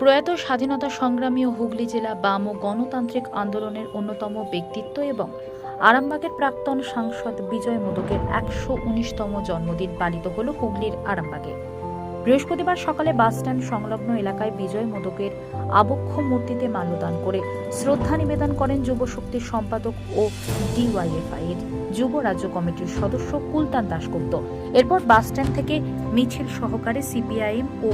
প্রয়াত স্বাধীনতা সংগ্রামী ও হুগলি জেলা বাম ও গণতান্ত্রিক আন্দোলনের অন্যতম ব্যক্তিত্ব এবং আরামবাগের প্রাক্তন সাংসদ বিজয় মোদকের একশো উনিশতম জন্মদিন পালিত হল হুগলির আরামবাগে। বৃহস্পতিবার সকালে বাসস্ট্যান্ড সংলগ্ন এলাকায় বিজয় মোদকের আবক্ষ মূর্তিতে মাল্যদান করে শ্রদ্ধা নিবেদন করেন যুব শক্তির সম্পাদক ও ডিওয়াইএফআই এর যুব রাজ্য কমিটির সদস্য কুলতান দাশগুপ্ত। এরপর বাসস্ট্যান্ড থেকে মিছিল সহকারে সিপিআইএম ও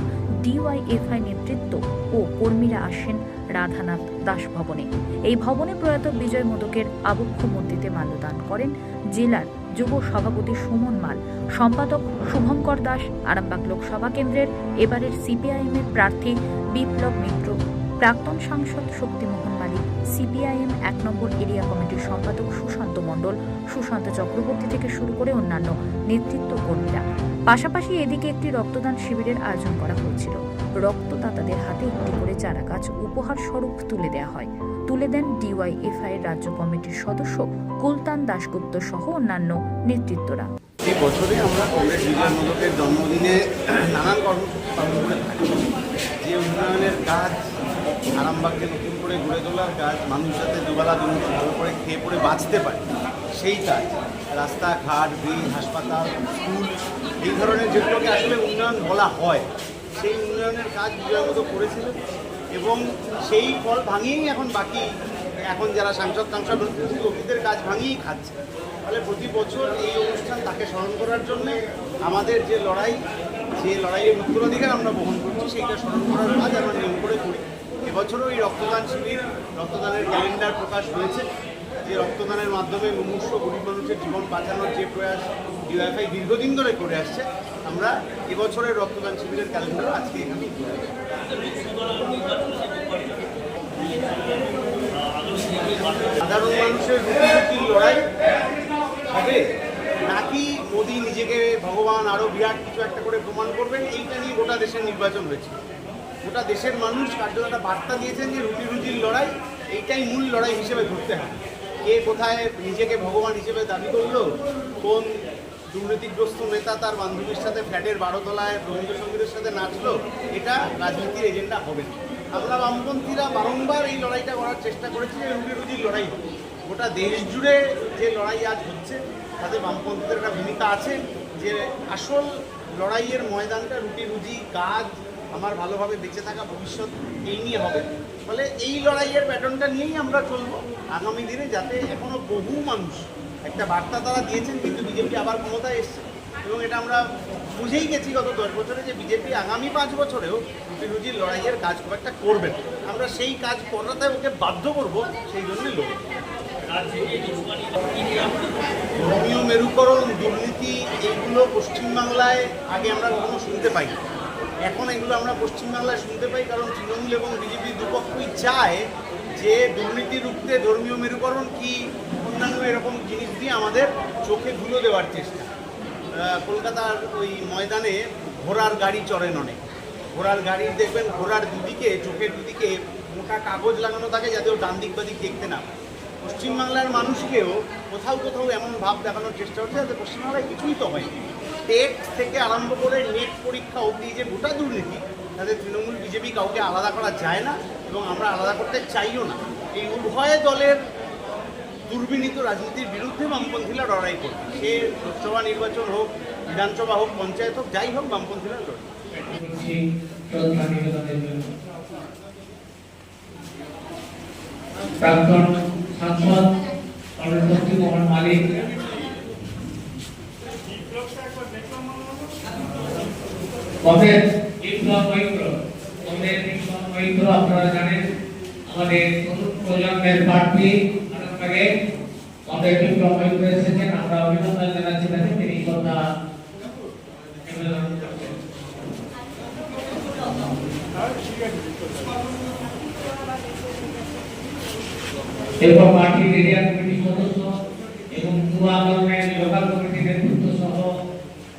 ডিওয়াইএফআই নেতৃত্ব ও কর্মীরা আসেন রাধানাথ দাস ভবনে। এই ভবনে প্রয়াত বিজয় মোদকের আবক্ষ মূর্তিতে মাল্যদান করেন জেলার যুব সভাপতি সুমন মাল, সম্পাদক শুভঙ্কর দাস, আরামবাগ লোকসভা কেন্দ্রের এবারের সিপিআইএম এর প্রার্থী বিপ্লব মিত্র, প্রাক্তন সাংসদ শক্তিমোহন মালিক, সিপিআইএম এক নম্বর এরিয়া মণ্ডল, সুশান্ত চক্রবর্তী থেকে শুরু করে অন্যান্য নেতৃত্ব কর্মীরা। পাশাপাশি এদিকে একটি রক্তদান শিবিরের আয়োজন করা হয়েছিল। রক্তদাতাদের হাতে একটি করে চারা গাছ উপহার স্বরূপ তুলে দেওয়া হয়। তুলে দেন ডিওয়াইএফআই রাজ্য কমিটির সদস্য কুলতান দাশগুপ্ত সহ অন্যান্য নেতৃত্বরা। এই বছরে আমরা কংগ্রেস জন্মদিনে নানান কর্মসূচি পালন করে থাকি। যে উন্নয়নের কাজ আরামবাগকে নতুন করে গড়ে তোলার কাজ, মানুষ যাতে দুবেলা দুমুঠো ভালো করে খেয়ে পড়ে বাঁচতে পারে, সেই কাজ। রাস্তাঘাট ব্রিজ হাসপাতাল, স্কুল, এই ধরনের যেগুলোকে আসলে উন্নয়ন বলা হয়, সেই উন্নয়নের কাজ বিজয় করেছিলেন এবং সেই ফল ভাঙিয়েই এখন বাকি, এখন যারা সাংসদ হচ্ছে অতীতের কাজ ভাঙিয়েই খাচ্ছে। ফলে প্রতি বছর এই অনুষ্ঠান তাকে স্মরণ করার জন্যে আমাদের যে লড়াই, যে লড়াইয়ের উত্তরাধিকার আমরা বহন করছি, সেইটা স্মরণ করার কাজ আমরা নিয়ম করে করি। এবছরও এই রক্তদান শিবির, রক্তদানের ক্যালেন্ডার প্রকাশ হয়েছে। যে রক্তদানের মাধ্যমে মুমূর্ষ গরিব মানুষের জীবন বাঁচানোর যে প্রয়াস ডিওএফআই দীর্ঘদিন ধরে করে আসছে, আমরা এবছরের রক্তদান শিবিরের ক্যালেন্ডার আজকে এখানে করে সাধারণ মানুষের রুটি লড়াই হবে নাকি মোদি নিজেকে ভগবান আরও বিরাট কিছু একটা করে প্রমাণ করবেন? এইটা নিয়ে গোটা দেশের নির্বাচন হয়েছে। গোটা দেশের মানুষ কার্যত একটা বার্তা দিয়েছেন যে রুটি রুটির লড়াই, এইটাই মূল লড়াই হিসেবে ধরতে হয়। কে কোথায় নিজেকে ভগবান হিসেবে দাবি করল, কোন দুর্নীতিগ্রস্ত নেতা তার বান্ধবীর সাথে ফ্ল্যাটের বারোতলায় রবীন্দ্রসঙ্গীতের সাথে নাচলো, এটা রাজনীতির এজেন্ডা হবে আমরা বামপন্থীরা বারংবার এই লড়াইটা করার চেষ্টা করেছি যে রুটি রুটির লড়াই গোটা দেশ জুড়ে যে লড়াই আজ হচ্ছে, তাতে বামপন্থীদের একটা ভূমিকা আছে যে আসল লড়াইয়ের ময়দানটা রুটি রুজি কাজ আমার ভালোভাবে বেঁচে থাকা ভবিষ্যৎ এই নিয়ে হবে। ফলে এই লড়াইয়ের প্যাটার্নটা নিয়েই আমরা চলবো। আগামী দিনে যাতে এখনও বহু মানুষ একটা বার্তা তারা দিয়েছেন, কিন্তু বিজেপি আবার ক্ষমতায় এসছে। এবং এটা আমরা বুঝেই গেছি গত দশ বছরে যে বিজেপি আগামী পাঁচ বছরেও রুজির লড়াইয়ের কাজ খুব একটা করবে আমরা সেই কাজ করাতে ওকে বাধ্য করব, সেই জন্যই লড়ব। ধর্মীয় মেরুকরণ, দুর্নীতি, এইগুলো পশ্চিমবাংলায় আগে আমরা কখনো শুনতে পাই না। এখন এগুলো আমরা পশ্চিমবাংলায় শুনতে পাই, কারণ তৃণমূল এবং বিজেপি দুপক্ষই চায় যে দুর্নীতি রুখতে ধর্মীয় মেরুকরণ কি অন্যান্য এরকম জিনিস দিয়ে আমাদের চোখে ধুলো দেওয়ার চেষ্টা। কলকাতার ওই ময়দানে ঘোড়ার গাড়ি চড়েন অনেক। ঘোড়ার গাড়ির দেখবেন, ঘোড়ার দুদিকে, চোখের দুদিকে মোটা কাগজ লাগানো থাকে যাতে ও ডান দিক বা দিক দেখতে না। পশ্চিমবাংলার মানুষকেও কোথাও কোথাও এমন ভাব দেখানোর চেষ্টা হচ্ছে যাতে পশ্চিমবাংলায় কিছুই তো হয়নি টেট থেকে আরম্ভ করে নেট পরীক্ষা অবধি যে গোটা দুর্নীতি তাদের তৃণমূল বিজেপি কাউকে আলাদা করা যায় না এবং আমরা আলাদা করতে চাইও না। এই উভয় দলের দুর্বিনীত রাজনীতির বিরুদ্ধে বামপন্থীরা লড়াই করবে। সে লোকসভা নির্বাচন হোক, বিধানসভা হোক, পঞ্চায়েত হোক, যাই হোক, বামপন্থীরা জন্য প্রাক্তন সাংসদ মালিক কবের বিপ্লব মৈত্র কবের বিপ্লব মৈত্র আপনারা জানেন আমাদের নতুন প্রজন্মের প্রার্থী আনন্দে কবের বিপ্লব মৈত্র এসেছেন আমরা অভিনন্দন জানাচ্ছি তাকে তিনি নিবেদন এবং পার্টির এরিয়া কমিটির সদস্য এবং আন্দোলনের লোকাল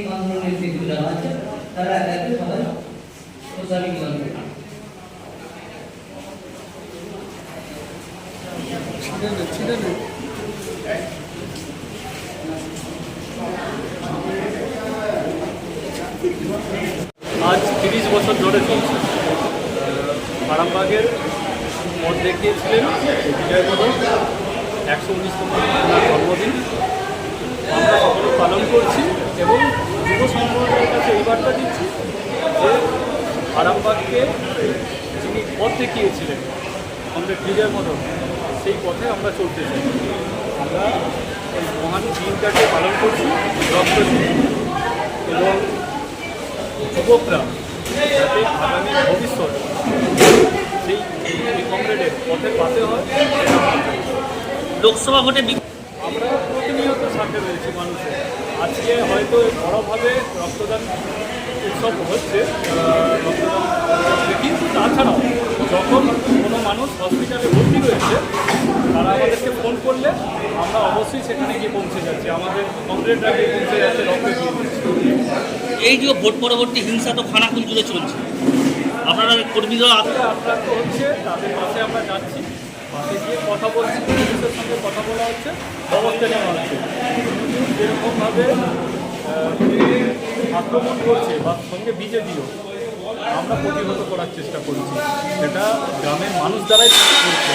এই আছে, তারা সবাই করবে আজ তিরিশ বছর ধরে চলছে। আরামবাগের মত দেখিয়েছিলেন বিজয় পদক একশো উনিশ জন্মদিন। আমরা সকলে পালন করছি। এবং যুব সম্প্রদায়ের কাছে এই বার্তা দিচ্ছি যে আরামবাগকে যিনি পথ দেখিয়েছিলেন আমাদের বিজয় পদক সেই পথে আমরা চলতে চাই। আমরা এই মহান দিনটাকে পালন করছি রক্তদিন এবং যুবকরা যাতে আগামী ভবিষ্যৎ সেই কমরেডের পথের পাশে হয় লোকসভা ভোটে আমরা প্রতিনিয়ত সাথে রয়েছি মানুষের। আজকে হয়তো বড়োভাবে রক্তদান উৎসব হচ্ছে কিন্তু তাছাড়াও যখন কোনো মানুষ হসপিটালে ভর্তি রয়েছে তারা আমাদেরকে ফোন করলে আমরা অবশ্যই সেখানে গিয়ে পৌঁছে যাচ্ছি। আমাদের কমরেডরা গিয়ে পৌঁছে যাচ্ছে রক্ত এই যে ভোট পরবর্তী হিংসা তো খানাকুল জুড়ে চলছে। আপনারা কর্মীরা যারা আক্রান্ত হচ্ছে তাদের পাশে আমরা যাচ্ছি। পাশে গিয়ে কথা বলছি পুলিশের সঙ্গে কথা বলা হচ্ছে ব্যবস্থা নেওয়া হচ্ছে। যেরকমভাবে আক্রমণ করছে বা সঙ্গে বিজেপিও আমরা প্রতিহত করার চেষ্টা করছি। সেটা গ্রামের মানুষ দ্বারাই করছে।